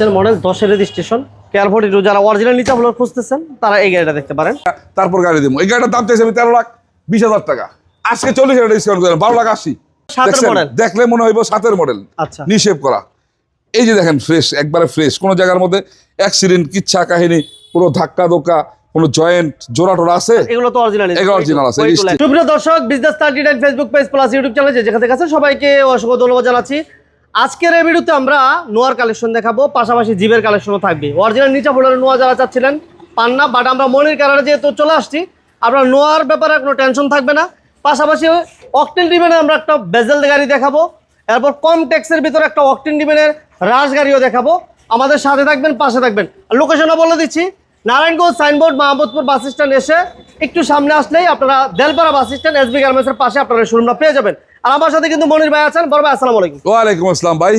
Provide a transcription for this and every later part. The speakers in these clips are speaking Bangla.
মডেল দশের রেজিস্ট্রেশন কেয়ার ফোর্টি যারা অরিজিনাল নিচা হলো খুঁজতেছেন তারা এই গাড়িটা দেখতে পারেন। তারপর গাড়ি দেবো। এই গাড়িটার দাম চাইছে আমি তেরো লাখ বিশ হাজার টাকা। আজকে চল্লিশ হাজার ডিসকাউন্ট করেন বারো লাখ আশি? দেখলে মনে হইব সাতের মডেল আচ্ছা। নিষেপ করা। এই যে দেখেন ফ্রেশ একবারে ফ্রেশ কোন জায়গার মধ্যে অ্যাক্সিডেন্ট কিচ্ছা কাহিনী কোনো ধাক্কা ধোক্কা কোনো জয়েন্ট জোড়া টোড়া আছে? এগুলো তো অরিজিনাল এগুলো original আছে, সুপ্রিয় দর্শক business thirty nine Facebook page plus YouTube channel যেখান থেকে আছেন সবাইকে অসংখ্য ধন্যবাদ জানাচ্ছি। আজকের এই ভিডিওতে আমরা নোয়ার কালেকশন দেখাবো, পাশাপাশি জিবের কালেকশনও থাকবে। অরিজিনাল নিচা ফোল্ডারে নোয়া যারা চাচ্ছিলেন পান না বাট আমরা মনির কারণে যেহেতু চলে আসছি, আপনার নোয়ার ব্যাপারে কোনো টেনশন থাকবে না। পাশাপাশি অকটেন ডিমেনে আমরা একটা বেজেল গাড়ি দেখাবো, এরপর কম ট্যাক্সের ভিতরে একটা অকটেন ডিমেনের রাজ গাড়িও দেখাবো। আমাদের সাথে থাকবেন, পাশে থাকবেন। লোকেশনও বলে দিচ্ছি, Narayanganj signboard Mahmudpur bus stand এসে একটু সামনে আসলেই আপনারা দেলপাড়া বাস স্ট্যান্ড এসবি গার্মেন্টসের পাশে আপনারা শোরুমটা পেয়ে যাবেন। আর আমার সাথে কিন্তু মনির ভাই আছেন। বড় ভাই আসসালামু আলাইকুম। ওয়ালাইকুম আসসালাম ভাই।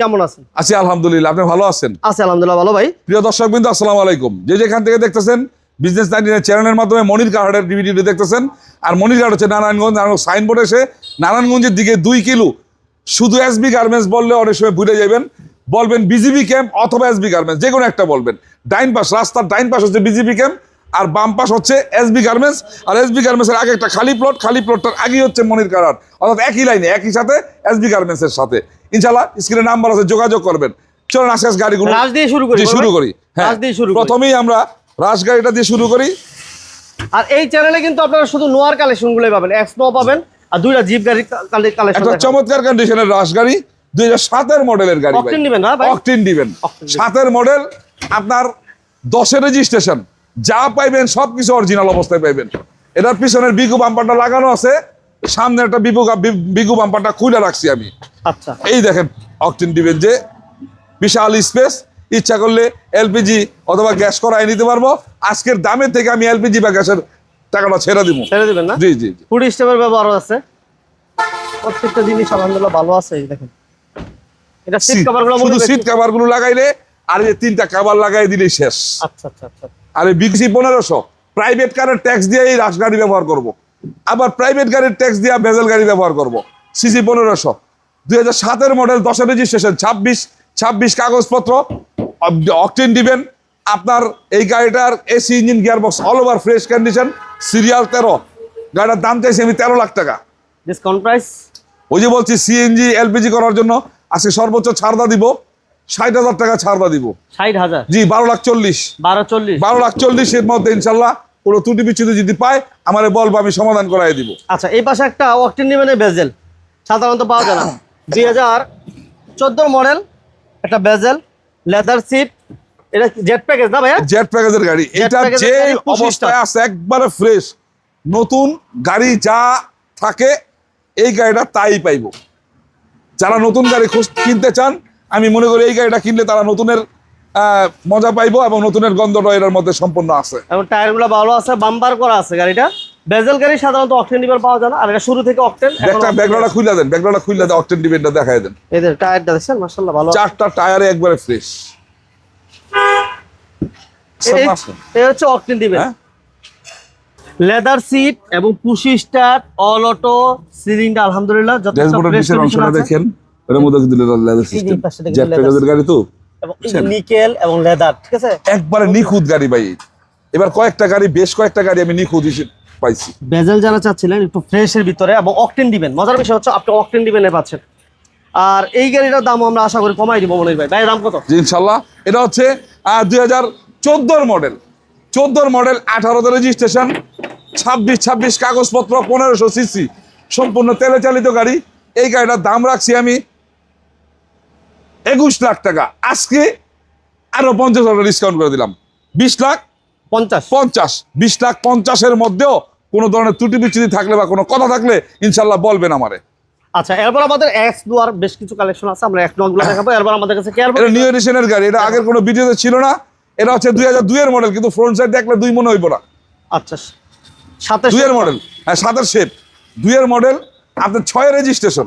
কেমন আছেন? আছি আলহামদুলিল্লাহ। আপনি ভালো আছেন? আছি আলহামদুলিল্লাহ ভালো ভাই। প্রিয় দর্শক বিন্দু আসসালামু আলাইকুম। যে যেখান থেকে দেখতেছেন বিজনেস নাইনটিনের চ্যানেলের মাধ্যমে মনির কার্ডের ভিডিওটি দেখতেছেন। আর মনির কার্ড হচ্ছে নারায়ণগঞ্জ নারায়ণ সাইনবোর্ড এসে নারায়ণগঞ্জের দিকে দুই কিলো। শুধু এসবি গার্মেন্টস বললে অনেক সময় ভুলে যাবেন। বলবেন বিজিবি ক্যাম্প অথবা এসবি গার্মেন্টস যে কোনো একটা বলবেন। ডাইন পাশ রাস্তার ডাইন পাশ হচ্ছে বিজিবি ক্যাম্প আর বাম পাশ হচ্ছে এসবি গার্মেন্টস আর এসবি গার্মেন্টসের আগে একটা খালি প্লট খালি প্লটটার আগেই হচ্ছে মনির কারার অর্থাৎ একই লাইনে একই সাথে এসবি গার্মেন্টসের সাথে। ইনশাল্লাহ স্ক্রিনে নাম্বার আছে যোগাযোগ করবেন। চলুন আজকে গাড়িগুলো রাজ দিয়ে শুরু করি শুরু করি হ্যাঁ। রাজ দিয়ে শুরু করি। প্রথমেই আমরা রাস গাড়িটা দিয়ে শুরু করি। আর এই চ্যানেলে কিন্তু আপনারা শুধু নোয়ার কালেকশনগুলোই পাবেন এক্স নো পাবেন আর দুইটা জিপ গাড়ি কালেকশন একটা চমৎকার কন্ডিশনের রাস গাড়ি দুই হাজার সাতের মডেলের গাড়ি অকটেন দিবেন না ভাই? অকটিন দিবেন দিবেন। সাতের মডেল আপনার দশের রেজিস্ট্রেশন যা পাইবেন সবকিছু অরিজিনাল অবস্থায় পাইবেন। এটার পিছনের বিগু বাম্পারটা লাগানো আছে সামনে একটা বিগু বিগু বাম্পারটা খুলে রাখছি আমি। আচ্ছা। এই দেখেন অকটিন দিবেন যে বিশাল স্পেস ইচ্ছা করলে এলপিজি অথবা গ্যাস করাই নিতে পারব। আজকের দামের থেকে আমি এলপিজি বা গ্যাসের টাকাটা ছেড়ে দিব। ছেড়ে দিবেন না? জি জি ফুড স্টেপের ব্যবহার আছে। প্রত্যেকটা জিনিস আলহামদুলিল্লাহ ভালো আছে এই দেখেন। এটা সিট সিট- কভারগুলো শুধু সিট কভারগুলো লাগাইলে আর এই তিনটা কভার লাগাই দিলেই শেষ। আচ্ছা আচ্ছা আচ্ছা। আর এই পনেরোশো। প্রাইভেট কারের ট্যাক্স দিয়ে এই রাস গাড়ি ব্যবহার করব। আবার প্রাইভেট গাড়ির ট্যাক্স দিয়ে ভেজেল গাড়ি ব্যবহার করব। সিসি পনেরোশো। দুই হাজার সাতের মডেল দশের রেজিস্ট্রেশন ছাব্বিশ ছাব্বিশ কাগজপত্র অকটেন দিবেন। আপনার এই গাড়িটার AC engine gearbox all over fresh condition serial তেরো। গাড়িটার দাম চাইছি আমি তেরো লাখ টাকা। ডিসকাউন্ট প্রাইস ওই যে বলছি সিএনজি এলপিজি করার জন্য আজকে সর্বোচ্চ ছাড়দা দিব। ষাট হাজার টাকা ছাড়দা দিব। ষাট হাজার? জি বারো লাখ চল্লিশ। বারো চল্লিশ? বারো লাখ চল্লিশের মধ্যে ইনশাল্লাহ কোনো ত্রুটি বিচ্ছুতি যদি পায় আমারে বলব আমি সমাধান করাই দিব। আচ্ছা এই পাশে একটা অকটেন নিবেনের বেজেল। সাধারণত পাওয়া যায় না। দুই হাজার চোদ্দোর মডেল একটা বেজেল লেদার সিট। এটা জেট প্যাকেজ না ভাইয়া? জেট প্যাকেজের গাড়ি। এটা যে। অবস্থায় আছে একবারে ফ্রেশ। নতুন গাড়ি যা থাকে এই গাড়িটা তাই পাইবো। যারা নতুন গাড়ি খুঁজ কিনতে চান আমি মনে করি এই গাড়িটা কিনলে তারা নতুনের মজা পাইবো এবং নতুনের গন্ধটা এটার মধ্যে সম্পূর্ণ আছে। এবং টায়ারগুলো ভালো আছে বাম্পার করা আছে গাড়িটা। বেজেল গাড়ি সাধারণত অকটেন নিবেন পাওয়া যায় না আর এটা শুরু থেকে অকটেন ব্যাগটা ব্যাগলাটা খুলে দেন ব্যাগলাটা খুলে দেন অকটেন ডিবেন্টটা দেখাই দেন। এদের টায়ারটা দেখছেন মার্শাল্লাহ ভালো চারটা টায়ারে একবারে ফ্রেশ এই- হচ্ছে অকটেন হ্যাঁ? লেদার সিট এবং পুশি স্টার্ট অল অটো সিলিংটা আলহামদুলিল্লাহ যথেষ্ট। দেখেন। ওটার মধ্যে কিন্তু লেদার সিস্টেম জেট প্যাকেজের গাড়ি তো। এবং নিকেল এবং লেদার ঠিক আছে? একবারে নিখুঁত গাড়ি ভাই এবার কয়েকটা গাড়ি বেশ কয়েকটা গাড়ি আমি নিখুঁত হিসেবে পাইছি। বেজেল যারা চাচ্ছিলেন একটু ফ্রেশের ভিতরে এবং অকটেন দিবেন। মজার বিষয় হচ্ছে আপনি অকটেন দিবেনে পাচ্ছেন। আর এই গাড়িটার দাম আমরা আশা করি কমাই দিব মনির ভাই। ভাই দাম কত? ইনশাল্লাহ। এটা হচ্ছে দুই হাজার চোদ্দোর মডেল চোদ্দোর মডেল আঠারোতে রেজিস্ট্রেশন ছাব্বিশ ছাব্বিশ কাগজপত্র পনেরোশো সিসি। সম্পূর্ণ তেলে চালিত গাড়ি। এই গাড়িটার দাম রাখছি আমি একুশ লাখ টাকা। আজকে আরও পঞ্চাশ হাজার ডিসকাউন্ট করে দিলাম। বিশ লাখ? পঞ্চাশ। পঞ্চাশ। বিশ লাখ পঞ্চাশের মধ্যেও কোনো ধরনের ত্রুটি বিচ্ছুতি থাকলে বা কোনো কথা থাকলে ইনশাল্লাহ বলবেন আমারে। আচ্ছা এরপর আমাদের এক্স দুয়ার বেশ কিছু কালেকশন আছে আমরা এক দেখাবো। এরপর আমাদের কাছে কেয়ার এটা নিউ এডিশনের গাড়ি এটা আগের কোনো ভিডিওতে ছিল না। এটা হচ্ছে দুই হাজার দুইয়ের মডেল কিন্তু ফ্রন্ট সাইড দেখলে দুই মনে হইব না। আচ্ছা দুইয়ের মডেল হ্যাঁ সাতের শেপ দুইয়ের মডেল আপনার ছয় রেজিস্ট্রেশন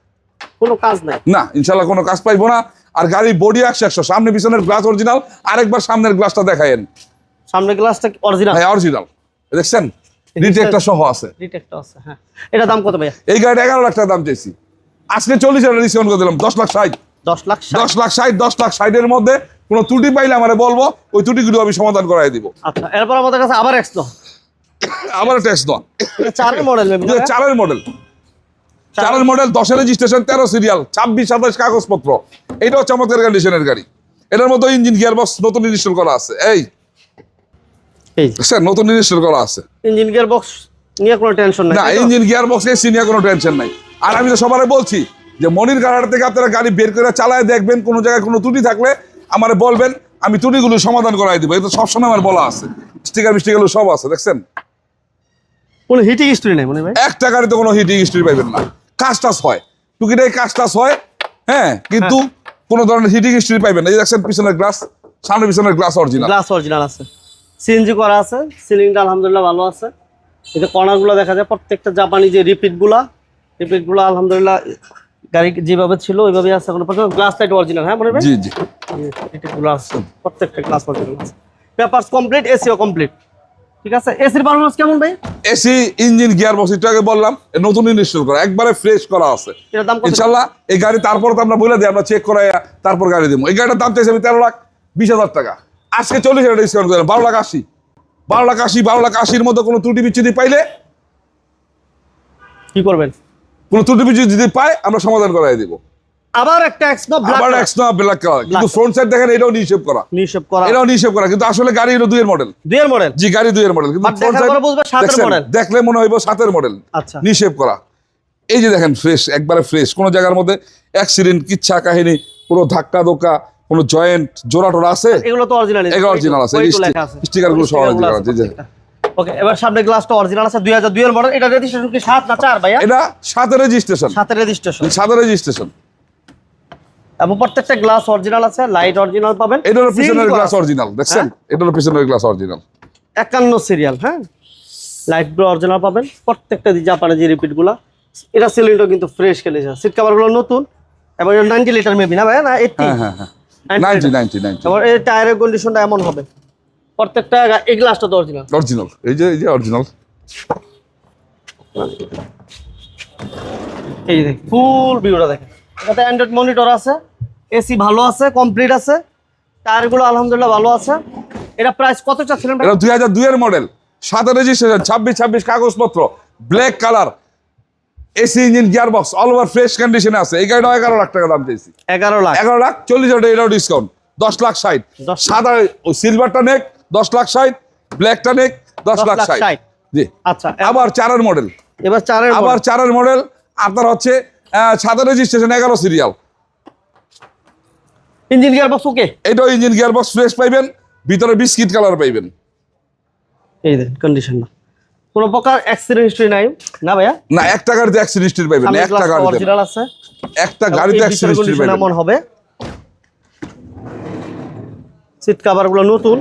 কোনো কাজ নাই। না ইনশাল্লাহ কোনো কাজ পাইবো না। আর গাড়ির বডি একশো একশো। সামনে পিছনের গ্লাস অরিজিনাল আরেকবার সামনের গ্লাসটা দেখায়েন। সামনে গ্লাসটা অরিজিনাল হ্যাঁ অরিজিনাল দেখছেন? রিটেকটা সহ আছে। ডিটেক্টর আছে হ্যাঁ। এটা দাম কত ভাইয়া? এই গাড়িটা এগারো লাখ টাকা দাম চাইছি। আজকে চল্লিশ হাজার ডিসকাউন্ট করে দিলাম দশ লাখ ষাট। 10 লাখ। দশ লাখ ষাট দশ লাখ ষাটের মধ্যে কোনো ত্রুটি পাইলে আমার বলব ওই ত্রুটিগুলো আমি সমাধান করাই দিব। আচ্ছা এরপর আমাদের কাছে আবার এক্স আবার নয় এটা চারের মডেল চারের মডেল চারের মডেল দশের রেজিস্ট্রেশন তেরো সিরিয়াল ছাব্বিশ সাতাশ কাগজপত্র। এটাও চমৎকার কন্ডিশনের গাড়ি। এটার মতো ইঞ্জিন গিয়ার বক্স নতুন ইনস্টল করা আছে। এই। এই। স্যার নতুন ইনস্টল করা আছে। ইঞ্জিন গিয়ার বক্স নিয়ে কোনো টেনশন নাই না ইঞ্জিন গিয়ার বক্স এসি নিয়ে কোনো টেনশন নাই। আর আমি তো সবারে বলছি যে মনির গাড়ার থেকে আপনারা গাড়ি বের করে চালায় দেখবেন কোনো জায়গায় কোনো ত্রুটি থাকলে আমারে বলবেন আমি ত্রুটিগুলো সমাধান করাই দিব। এটা সবসময় আমার বলা আছে। স্টিকার মিস্টিকার সব আছে দেখছেন? কোনো হিটিং হিস্ট্রি নেই মনে ভাই? একটা গাড়িতে কোনো হিটিং হিস্ট্রি পাইবেন না। কাজ টাজ হয়। টুকিটাই কাজ টাজ হয় হ্যাঁ কিন্তু কোনো ধরনের হিটিং হিস্ট্রি পাইবেন না। এই দেখছেন পিছনের গ্লাস সামনে পিছনের গ্লাস অরিজিনাল গ্লাস অরিজিনাল আছে। সিএনজি করা আছে সিলিংটা আলহামদুলিল্লাহ ভালো আছে। এই যে কর্নারগুলো দেখা যায় প্রত্যেকটা জাপানি যে রিপিটগুলা রিপিটগুলো আলহামদুলিল্লাহ গাড়ি যেভাবে ছিল ওইভাবেই আছে কোনো গ্লাস লাইট অরিজিনাল হ্যাঁ মনে জি জি। রিপিটগুলো আছে প্রত্যেকটা গ্লাস অরিজিনাল আছে। পেপারস কমপ্লিট এসিও কমপ্লিট ঠিক আছে এসির পারফরমেন্স কেমন ভাই? এসি ইঞ্জিন গিয়ার বক্স একটু আগে বললাম নতুন ইনস্টল করা একবারে ফ্রেশ করা আছে। এটার দাম কত? ইনশাল্লাহ এই গাড়ি তারপর তো আমরা বলে দিই আমরা চেক করাই তারপর গাড়ি দেবো এই গাড়িটার দাম চাইছে আমি তেরো লাখ বিশ হাজার টাকা। আজকে চল্লিশ হাজার ডিসকাউন্ট করে বারো লাখ আশি। বারো লাখ আশি বারো লাখ আশির কোনো ত্রুটি বিচ্ছুতি পাইলে কি করবেন? কোনো ত্রুটি বিচ্ছুতি যদি পাই আমরা সমাধান করাই দিব। আবার একটা আবার ব্ল্যাক কালার কিন্তু ফ্রন্ট সাইড দেখেন এটাও করা। করা। এটাও করা। কিন্তু আসলে গাড়ি হলো দুইয়ের মডেল দুইয়ের মডেল জি গাড়ি দুইয়ের মডেল কিন্তু বুঝবে সাতের দেখলে মনে হইব সাতের মডেল আচ্ছা। করা। এই যে দেখেন ফ্রেশ একবারে ফ্রেশ কোনো জায়গার মধ্যে অ্যাক্সিডেন্ট কিচ্ছা কাহিনী কোনো ধাক্কা ধোক্কা কোনো জয়েন্ট জোড়া টোড়া আছে এগুলো তো অরিজিনাল এগুলো আছে, sticker গুলো সব original আছে, জি, জি। ওকে এবার সামনে গ্লাসটা অরিজিনাল আছে এর মডেল এটা রেজিস্ট্রেশন কি সাত না চার ভাইয়া? এটা সাতের রেজিস্ট্রেশন সাতের রেজিস্ট্রেশন সাতের রেজিস্ট্রেশন এবং প্রত্যেকটা গ্লাস অরিজিনাল আছে লাইট অরিজিনাল পাবেন। এটার পিছনের গ্লাস অরিজিনাল দেখছেন? এটার পিছনের গ্লাস অরিজিনাল একান্ন সিরিয়াল হ্যাঁ? লাইটগুলো অরিজিনাল পাবেন। প্রত্যেকটা জাপানের যে রিপিটগুলা এটা সিলিন্ডার কিন্তু ফ্রেশ খেলেছে সিট কাভারগুলো নতুন এবং নাইনটি লিটার মেবি না ভাইয়া না এইটটি হ্যাঁ হ্যাঁ হ্যাঁ। নাইনটি নাইনটি নাইনটি এবার এই টায়ারের কন্ডিশনটা এমন হবে। প্রত্যেকটা এই গ্লাসটা তো অরিজিনাল অরিজিনাল এই যে এই যে অরিজিনাল এই যে ফুল ভিউটা দেখেন। এটাতে অ্যান্ড্রয়েড মনিটর আছে। এসি ভালো আছে কমপ্লিট আছে টায়ারগুলো আলহামদুলিল্লাহ ভালো আছে। এটা প্রাইস কত চাচ্ছিলেন এটা দুই হাজার দুইয়ের মডেল সাতের রেজিস্ট্রেশন ছাব্বিশ ছাব্বিশ কাগজপত্র black colour AC engine gear box all over fresh কন্ডিশনে আছে। এই গাড়িটা এগারো লাখ টাকা দাম চাইছি। এগারো লাখ। এগারো লাখ চল্লিশ হাজার এটাও ডিসকাউন্ট দশ লাখ ষাট। সাদা ওই সিলভারটা নেক দশ লাখ ষাট ব্ল্যাকটা নেক দশ লাখ ষাট। জি। আচ্ছা আবার চারের মডেল এবার চারের আবার চারের মডেল আপনার হচ্ছে সাদা রেজিস্ট্রেশন এগারো serial engine gear box okay? এটাও ইঞ্জিন গিয়ার বক্স ফ্রেশ পাইবেন ভিতরে বিস্কিট কালার পাইবেন। এই দেন কন্ডিশন না কোনো প্রকার অ্যাক্সিডেন্ট হিস্ট্রি নাই। না ভাইয়া? না একটা গাড়িতে অ্যাক্সিডেন্ট হিস্ট্রি পাইবেন একটা গাড়িতে। অরিজিনাল আছে। একটা গাড়িতে অ্যাক্সিডেন্ট হিস্ট্রি পাইবেন। এমন হবে। সিট কভারগুলো নতুন।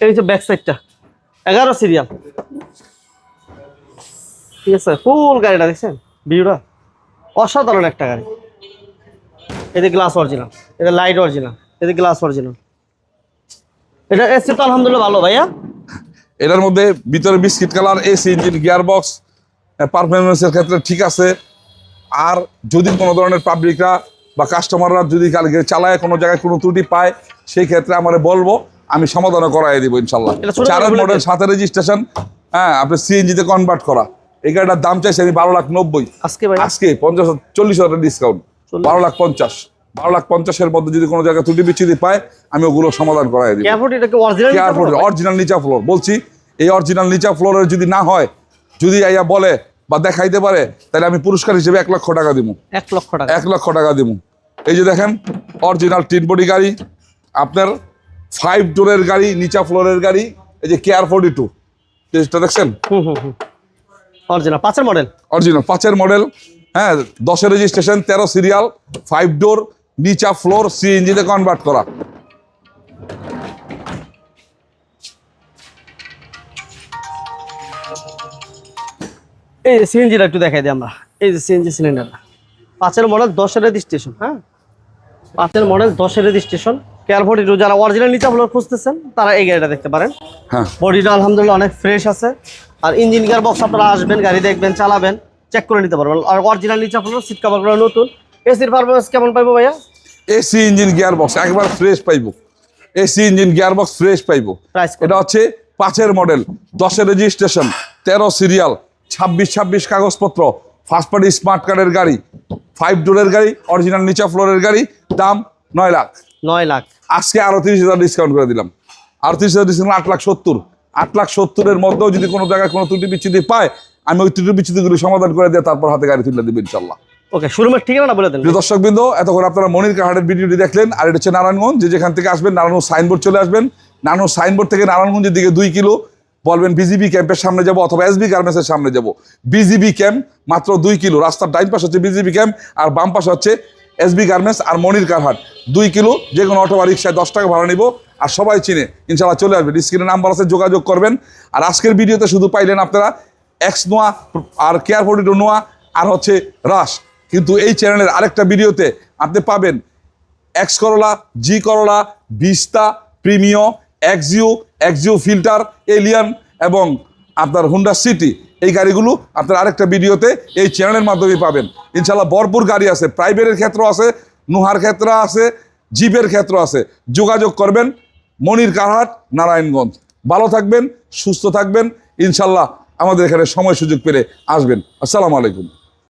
এই যে ব্যাক সাইডটা এগারো সিরিয়াল ঠিক আছে ফুল গাড়িটা দেখছেন? ভিউটা। অসাধারণ একটা গাড়ি। এতে গ্লাস অরিজিনাল এটা লাইট অরিজিনাল এতে গ্লাস অরিজিনাল এটা এসি তো আলহামদুলিল্লাহ ভালো ভাইয়া। এটার মধ্যে ভিতরে biscuit colour AC engine gear box পারফরমেন্সের ক্ষেত্রে ঠিক আছে। আর যদি কোনো ধরনের পাবলিকরা বা কাস্টমাররা যদি কালকে চালায় কোনো জায়গায় কোনো ত্রুটি পায় সেই ক্ষেত্রে আমার বলব আমি সমাধান করাই দিব ইনশাল্লাহ। বলে মডেল সাথে রেজিস্ট্রেশন হ্যাঁ আপনি সিএনজিতে কনভার্ট করা। এই গাড়িটার দাম চাইছি আমি বারো লাখ নব্বই। আজকে ভাই আজকে পঞ্চাশ চল্লিশ হাজার ডিসকাউন্ট। বারো লাখ পঞ্চাশ। বারো লাখ পঞ্চাশের মধ্যে যদি কোনো জায়গায় ত্রুটি বিচ্ছুতি পায় আমি ওগুলো সমাধান করাই কি অরিজিনাল নিচা ফ্লোর বলছি এই অরিজিনাল নিচা ফ্লোরের যদি না হয় যদি আইয়া বলে বা দেখাইতে পারে তাহলে আমি পুরস্কার হিসেবে এক লক্ষ টাকা দিব এক লক্ষ টাকা। এক লক্ষ টাকা দিব এই যে দেখেন অরিজিনাল টিন বডি গাড়ি আপনার ফাইভ ডোরের গাড়ি নিচা ফ্লোরের গাড়ি এই যে কেয়ার ফোর্টি টু দেখছেন? অরিজিনাল পাঁচের মডেল অরিজিনাল পাঁচের মডেল হ্যাঁ দশের রেজিস্ট্রেশন তেরো সিরিয়াল ফাইভ ডোর নিচা ফ্লোর সিএনজিতে কনভার্ট করা। এই যে সিএনজিটা একটু দেখাই দিই আমরা। এই যে সিএনজি সিলিন্ডারটা পাঁচের মডেল দশের রেজিস্ট্রেশন হ্যাঁ? পাঁচের মডেল দশের রেজিস্ট্রেশন কেয়ারফোর্টি টু যারা অরিজিনাল নিচা ফ্লোর খুঁজতেছেন তারা এই গাড়িটা দেখতে পারেন। হ্যাঁ। বডিটা আলহামদুলিল্লাহ অনেক ফ্রেশ আছে। আর ইঞ্জিন গিয়ার বক্স আপনারা আসবেন গাড়ি দেখবেন চালাবেন। চেক করে নিতে পারবেন। আর অরিজিনাল নিচা ফ্লোর সিট কাভারগুলো নতুন। এসির পারফরমেন্স কেমন পাইবো ভাইয়া? এসি ইঞ্জিন গিয়ার বক্স একবার ফ্রেশ পাইবো। AC engine gear box fresh পাইবো। এটা হচ্ছে পাঁচের মডেল দশের রেজিস্ট্রেশন তেরো সিরিয়াল ছাব্বিশ ছাব্বিশ কাগজপত্র ফার্স্ট পার্টি স্মার্ট কার্ডের গাড়ি ফাইভ ডোরের গাড়ি অরিজিনাল নিচা ফ্লোরের গাড়ি দাম নয় লাখ। নয় লাখ। আজকে আরও তিরিশ হাজার ডিসকাউন্ট করে দিলাম। আরও তিরিশ হাজার ডিসকাউন্ট আট লাখ সত্তর। আট লাখ সত্তরের মধ্যেও যদি কোনো জায়গায় কোনো ত্রুটি বিচ্ছুতি পায় আমি ওই ত্রুটি বিচ্ছুতিগুলো সমাধান করে দিয়ে তারপর হাতে গাড়ি তুলে দেবো ইনশাল্লাহ। ওকে শোরুমের ঠিকানা বলে দেন। দর্শক বিন্দু এতক্ষণ আপনারা মনির কাহাটের ভিডিওটি দেখলেন আর এটা হচ্ছে নারায়ণগঞ্জ যে যেখান থেকে আসবেন নারায়ণগঞ্জ সাইনবোর্ড চলে আসবেন। নারায়ণগঞ্জ সাইনবোর্ড থেকে নারায়ণগঞ্জের দিকে দুই কিলো। বলবেন বিজিবি ক্যাম্পের সামনে যাব অথবা এসবি গার্মেন্টসের সামনে যাব। বিজিবি ক্যাম্প মাত্র দুই কিলো। রাস্তার ডাইন পাশে হচ্ছে বিজিবি ক্যাম্প আর বাম পাশে হচ্ছে এসবি গার্মেন্টস আর মনির কারহাট দুই কিলো যে কোনো অটো বা রিক্সায় দশ টাকা ভাড়া নিব আর সবাই চিনে। ইনশাল্লাহ চলে আসবে স্ক্রিনে নাম্বার আছে যোগাযোগ করবেন। আর আজকের ভিডিওতে শুধু পাইলেন আপনারা এক্স নোয়া, আর কেয়ার ফোর্টি নোয়া, আর হচ্ছে রাশ কিন্তু এই চ্যানেলের আরেকটা ভিডিওতে আপনি পাবেন X Corolla G Corolla Vista Premio Axio Axio Fielder Allion এবং আপনার হুন্ডা সিটি এই গাড়িগুলো আপনার আরেকটা ভিডিওতে এই চ্যানেলের মাধ্যমে পাবেন। ইনশাল্লাহ ভরপুর গাড়ি আছে। প্রাইভেটের ক্ষেত্র আছে, নুহার ক্ষেত্র আছে জিপের ক্ষেত্র আছে। যোগাযোগ করবেন মনির কারহাট, নারায়ণগঞ্জ। ভালো থাকবেন, সুস্থ থাকবেন। ইনশাল্লাহ আমাদের এখানে সময় সুযোগ পেলে আসবেন। আসসালামু আলাইকুম।